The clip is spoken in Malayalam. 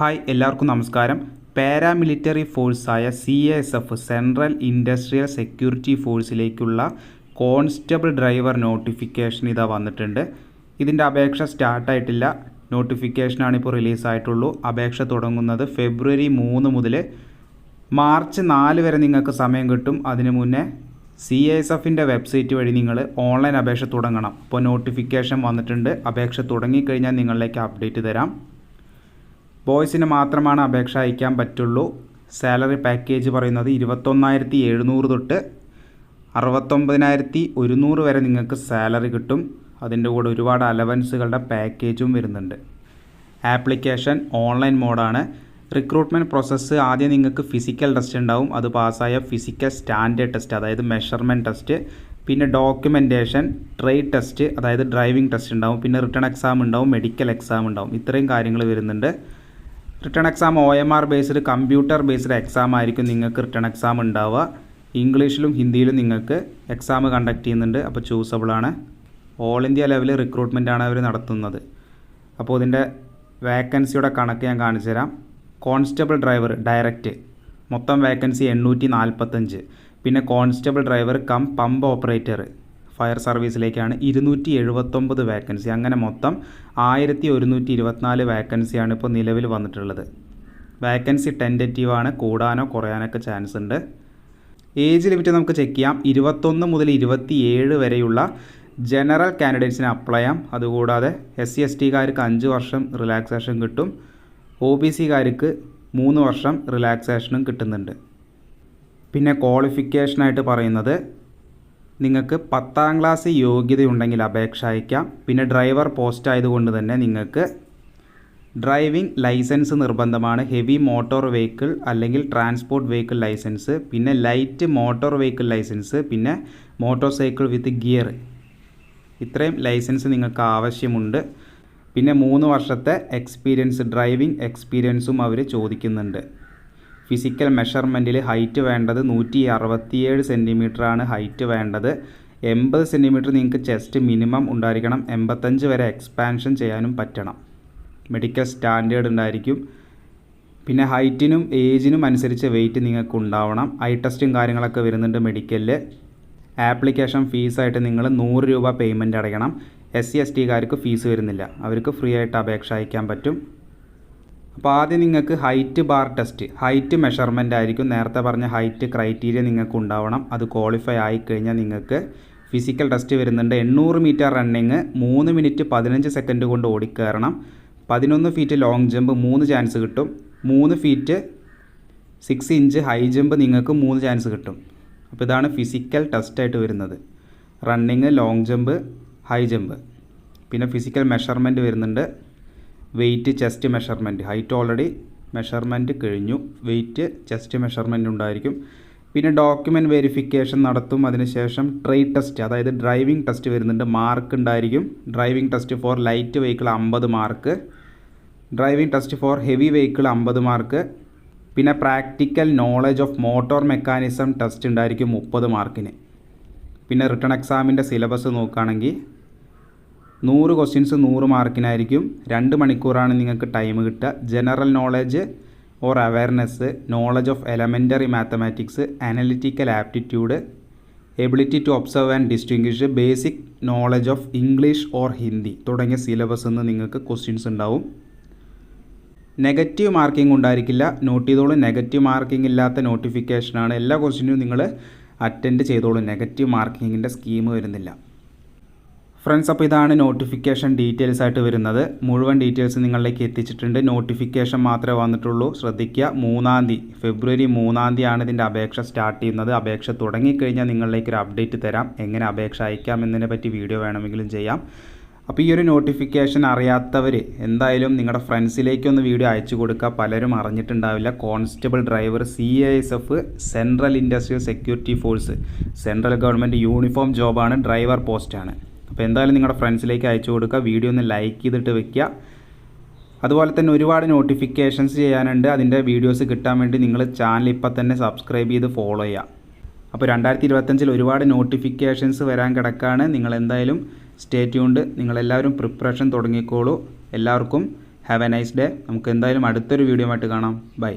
ഹായ് എല്ലാവർക്കും നമസ്കാരം. Paramilitary ഫോഴ്സായ C S F central industrial security ഫോഴ്സിലേക്കുള്ള constable driver notification ഇതാ വന്നിട്ടുണ്ട്. ഇതിന്റെ അപേക്ഷ സ്റ്റാർട്ടായിട്ടില്ല. നോട്ടിഫിക്കേഷനാണ് ഇപ്പോൾ റിലീസായിട്ടുള്ളൂ. അപേക്ഷ തുടങ്ങുന്നത് ഫെബ്രുവരി മൂന്ന് മുതൽ മാർച്ച് നാല് വരെ നിങ്ങൾക്ക് സമയം കിട്ടും. അതിനു മുന്നേ സി എസ് എഫിന്റെ വെബ്സൈറ്റ് വഴി നിങ്ങൾ ഓൺലൈൻ അപേക്ഷ തുടങ്ങണം. ഇപ്പോൾ നോട്ടിഫിക്കേഷൻ വന്നിട്ടുണ്ട്. അപേക്ഷ തുടങ്ങിക്കഴിഞ്ഞാൽ നിങ്ങളിലേക്ക് അപ്ഡേറ്റ് തരാം. ബോയ്സിന് മാത്രമാണ് അപേക്ഷ അയക്കാൻ പറ്റുള്ളൂ. സാലറി പാക്കേജ് പറയുന്നത് ഇരുപത്തൊന്നായിരത്തി എഴുന്നൂറ് തൊട്ട് അറുപത്തൊമ്പതിനായിരത്തി ഒരുന്നൂറ് വരെ നിങ്ങൾക്ക് സാലറി കിട്ടും. അതിന്റെ കൂടെ ഒരുപാട് അലവൻസുകളുടെ പാക്കേജും വരുന്നുണ്ട്. ആപ്ലിക്കേഷൻ ഓൺലൈൻ മോഡാണ്. റിക്രൂട്ട്മെന്റ് പ്രോസസ്സ് ആദ്യം നിങ്ങൾക്ക് ഫിസിക്കൽ ടെസ്റ്റ് ഉണ്ടാവും. അത് പാസ്സായ ഫിസിക്കൽ സ്റ്റാൻഡേർഡ് ടെസ്റ്റ് അതായത് മെഷർമെന്റ് ടെസ്റ്റ്. പിന്നെ ഡോക്യുമെന്റേഷൻ ട്രേഡ് ടെസ്റ്റ് അതായത് ഡ്രൈവിംഗ് ടെസ്റ്റ് ഉണ്ടാവും. പിന്നെ റിട്ടേൺ എക്സാം ഉണ്ടാവും മെഡിക്കൽ എക്സാം ഉണ്ടാവും. ഇത്രയും കാര്യങ്ങൾ വരുന്നുണ്ട്. Written exam O M R based computer based exam ആയിരിക്കും നിങ്ങൾക്ക് റിട്ടേൺ എക്സാം ഉണ്ടാവുക. ഇംഗ്ലീഷിലും ഹിന്ദിയിലും നിങ്ങൾക്ക് എക്സാം കണ്ടക്ട് ചെയ്യുന്നുണ്ട്. അപ്പോൾ ചൂസബിളാണ് ഓൾ ഇന്ത്യ ലെവലിൽ റിക്രൂട്ട്മെന്റ് ആണ് അവർ നടത്തുന്നത്. അപ്പോൾ ഇതിന്റെ വേക്കൻസിയുടെ കണക്ക് ഞാൻ കാണിച്ചു തരാം. Constable driver direct. മൊത്തം വേക്കൻസി എണ്ണൂറ്റി നാൽപ്പത്തഞ്ച്. പിന്നെ constable driver cum pump operator. Fire സർവീസിലേക്കാണ് ഇരുന്നൂറ്റി എഴുപത്തൊമ്പത് വേക്കൻസി അങ്ങനെ മൊത്തം ആയിരത്തി ഒരുന്നൂറ്റി ഇരുപത്തിനാല് വേക്കൻസിയാണ് ഇപ്പോൾ നിലവിൽ വന്നിട്ടുള്ളത്. വേക്കൻസി ടെന്റേറ്റീവാണ് കൂടാനോ കുറയാനൊക്കെ ചാൻസ് ഉണ്ട്. ഏജ് ലിമിറ്റ് നമുക്ക് ചെക്ക് ചെയ്യാം. ഇരുപത്തൊന്ന് മുതൽ ഇരുപത്തി ഏഴ് വരെയുള്ള ജനറൽ കാൻഡിഡേറ്റ്സിന് അപ്ലൈ ചെയ്യാം. അതുകൂടാതെ എസ് സി എസ് ടിക്കാർക്ക് അഞ്ച് വർഷം റിലാക്സേഷൻ കിട്ടും. ഒ ബി സിക്കാർക്ക് മൂന്ന് വർഷം റിലാക്സേഷനും കിട്ടുന്നുണ്ട്. പിന്നെ ക്വാളിഫിക്കേഷനായിട്ട് പറയുന്നത് നിങ്ങൾക്ക് പത്താം ക്ലാസ് യോഗ്യതയുണ്ടെങ്കിൽ അപേക്ഷ അയക്കാം. പിന്നെ ഡ്രൈവർ പോസ്റ്റ് ആയതുകൊണ്ട് തന്നെ നിങ്ങൾക്ക് ഡ്രൈവിംഗ് ലൈസൻസ് നിർബന്ധമാണ്. ഹെവി മോട്ടോർ വെഹിക്കിൾ അല്ലെങ്കിൽ ട്രാൻസ്പോർട്ട് വെഹിക്കിൾ ലൈസൻസ് പിന്നെ ലൈറ്റ് മോട്ടോർ വെഹിക്കിൾ ലൈസൻസ് പിന്നെ മോട്ടോർ സൈക്കിൾ വിത്ത് ഗിയർ ഇത്രയും ലൈസൻസ് നിങ്ങൾക്ക് ആവശ്യമുണ്ട്. പിന്നെ മൂന്ന് വർഷത്തെ എക്സ്പീരിയൻസ് ഡ്രൈവിംഗ് എക്സ്പീരിയൻസും അവർ ചോദിക്കുന്നുണ്ട്. ഫിസിക്കൽ മെഷർമെന്റിൽ ഹൈറ്റ് വേണ്ടത് നൂറ്റി അറുപത്തിയേഴ് സെന്റിമീറ്ററാണ് ഹൈറ്റ് വേണ്ടത്. എൺപത് സെന്റിമീറ്റർ നിങ്ങൾക്ക് ചെസ്റ്റ് മിനിമം ഉണ്ടായിരിക്കണം. എൺപത്തഞ്ച് വരെ എക്സ്പാൻഷൻ ചെയ്യാനും പറ്റണം. മെഡിക്കൽ സ്റ്റാൻഡേർഡ് ഉണ്ടായിരിക്കും. പിന്നെ ഹൈറ്റിനും ഏജിനും അനുസരിച്ച് വെയിറ്റ് നിങ്ങൾക്ക് ഉണ്ടാവണം. ഐ ടെസ്റ്റും കാര്യങ്ങളൊക്കെ വരുന്നുണ്ട് മെഡിക്കലിൽ ആപ്ലിക്കേഷൻ ഫീസായിട്ട് നിങ്ങൾ നൂറ് രൂപ പേയ്മെന്റ് അടയ്ക്കണം. എസ് സി എസ് ടിക്കാർക്ക് ഫീസ് വരുന്നില്ല. അവർക്ക് ഫ്രീ ആയിട്ട് അപേക്ഷ അയക്കാൻ പറ്റും. അപ്പോൾ ആദ്യം നിങ്ങൾക്ക് height bar test height measurement ആയിരിക്കും. നേരത്തെ പറഞ്ഞ ഹൈറ്റ് ക്രൈറ്റീരിയ നിങ്ങൾക്ക് ഉണ്ടാവണം. അത് ക്വാളിഫൈ ആയിക്കഴിഞ്ഞാൽ നിങ്ങൾക്ക് ഫിസിക്കൽ ടെസ്റ്റ് വരുന്നുണ്ട്. എണ്ണൂറ് മീറ്റർ റണ്ണിങ് മൂന്ന് മിനിറ്റ് പതിനഞ്ച് സെക്കൻഡ് കൊണ്ട് ഓടിക്കയറണം പതിനൊന്ന് ഫീറ്റ് ലോങ് ജമ്പ് മൂന്ന് ചാൻസ് കിട്ടും. മൂന്ന് feet six inch high jump നിങ്ങൾക്ക് മൂന്ന് ചാൻസ് കിട്ടും. അപ്പോൾ ഇതാണ് ഫിസിക്കൽ ടെസ്റ്റായിട്ട് വരുന്നത്. Running long jump high jump പിന്നെ ഫിസിക്കൽ മെഷർമെന്റ് വരുന്നുണ്ട്. Weight chest measurement height already measurement കഴിഞ്ഞു. വെയിറ്റ് ചെസ്റ്റ് മെഷർമെന്റ് ഉണ്ടായിരിക്കും. പിന്നെ ഡോക്യുമെന്റ് വെരിഫിക്കേഷൻ നടത്തും. അതിനുശേഷം ട്രേഡ് ടെസ്റ്റ് അതായത് ഡ്രൈവിംഗ് ടെസ്റ്റ് വരുന്നുണ്ട്. മാർക്ക് ഉണ്ടായിരിക്കും. Driving test for light vehicle അമ്പത് mark driving test for heavy vehicle അമ്പത് മാർക്ക് പിന്നെ practical knowledge of motor mechanism test ഉണ്ടായിരിക്കും മുപ്പത് മാർക്കിന് പിന്നെ റിട്ടേൺ എക്സാമിന്റെ സിലബസ് നോക്കുകയാണെങ്കിൽ നൂറ് ക്വസ്റ്റ്യൻസ് നൂറ് മാർക്കിനായിരിക്കും. രണ്ട് മണിക്കൂറാണ് നിങ്ങൾക്ക് ടൈം കിട്ടുക. General knowledge or awareness knowledge of elementary mathematics analytical aptitude ability to observe and distinguish basic knowledge of English or Hindi തുടങ്ങിയ സിലബസ് നിന്ന് നിങ്ങൾക്ക് ക്വസ്റ്റ്യൻസ് ഉണ്ടാവും. നെഗറ്റീവ് മാർക്കിംഗ് ഉണ്ടായിരിക്കില്ല. നോട്ട് ചെയ്തോളൂ നെഗറ്റീവ് മാർക്കിംഗ് ഇല്ലാത്ത നോട്ടിഫിക്കേഷനാണ് എല്ലാ ക്വസ്റ്റ്യനും നിങ്ങൾ അറ്റൻഡ് ചെയ്തോളൂ. നെഗറ്റീവ് മാർക്കിങ്ങിന്റെ സ്കീം വരുന്നില്ല. ഫ്രണ്ട്സ് അപ്പോൾ ഇതാണ് നോട്ടിഫിക്കേഷൻ ഡീറ്റെയിൽസ് ആയിട്ട് വരുന്നത്. മുഴുവൻ ഡീറ്റെയിൽസ് നിങ്ങളിലേക്ക് എത്തിച്ചിട്ടുണ്ട്. നോട്ടിഫിക്കേഷൻ മാത്രമേ വന്നിട്ടുള്ളൂ. ശ്രദ്ധിക്കുക. മൂന്നാം തീയതി ഫെബ്രുവരി മൂന്നാം തീയതിയാണ് ഇതിന്റെ അപേക്ഷ സ്റ്റാർട്ട് ചെയ്യുന്നത്. അപേക്ഷ തുടങ്ങിക്കഴിഞ്ഞാൽ നിങ്ങളിലേക്ക് ഒരു അപ്ഡേറ്റ് തരാം. എങ്ങനെ അപേക്ഷ അയക്കാം എന്നതിനെ പറ്റി വീഡിയോ വേണമെങ്കിലും ചെയ്യാം. അപ്പോൾ ഈ ഒരു നോട്ടിഫിക്കേഷൻ അറിയാത്തവർ എന്തായാലും നിങ്ങളുടെ ഫ്രണ്ട്സിലേക്കൊന്ന് വീഡിയോ അയച്ചു കൊടുക്കുക. പലരും അറിഞ്ഞിട്ടുണ്ടാവില്ല. Constable driver C A S F central industrial security force central government uniform ജോബാണ് driver പോസ്റ്റാണ് അപ്പോൾ എന്തായാലും നിങ്ങളുടെ ഫ്രണ്ട്സിലേക്ക് അയച്ചു കൊടുക്കുക. വീഡിയോ ഒന്ന് ലൈക്ക് ചെയ്തിട്ട് വെക്കുക. അതുപോലെ തന്നെ ഒരുപാട് നോട്ടിഫിക്കേഷൻസ് ചെയ്യാനുണ്ട്. അതിന്റെ വീഡിയോസ് കിട്ടാൻ വേണ്ടി നിങ്ങൾ ചാനൽ ഇപ്പം തന്നെ സബ്സ്ക്രൈബ് ചെയ്ത് ഫോളോ ചെയ്യുക. അപ്പോൾ രണ്ടായിരത്തി ഇരുപത്തഞ്ചിൽ ഒരുപാട് നോട്ടിഫിക്കേഷൻസ് വരാൻ കിടക്കാണ്. നിങ്ങൾ എന്തായാലും സ്റ്റേ ട്യൂൺഡ്. നിങ്ങളെല്ലാവരും പ്രിപ്പറേഷൻ തുടങ്ങിക്കോളൂ. എല്ലാവർക്കും ഹാവ് എ നൈസ് ഡേ. നമുക്ക് എന്തായാലും അടുത്തൊരു വീഡിയോ ആയിട്ട് കാണാം. ബൈ.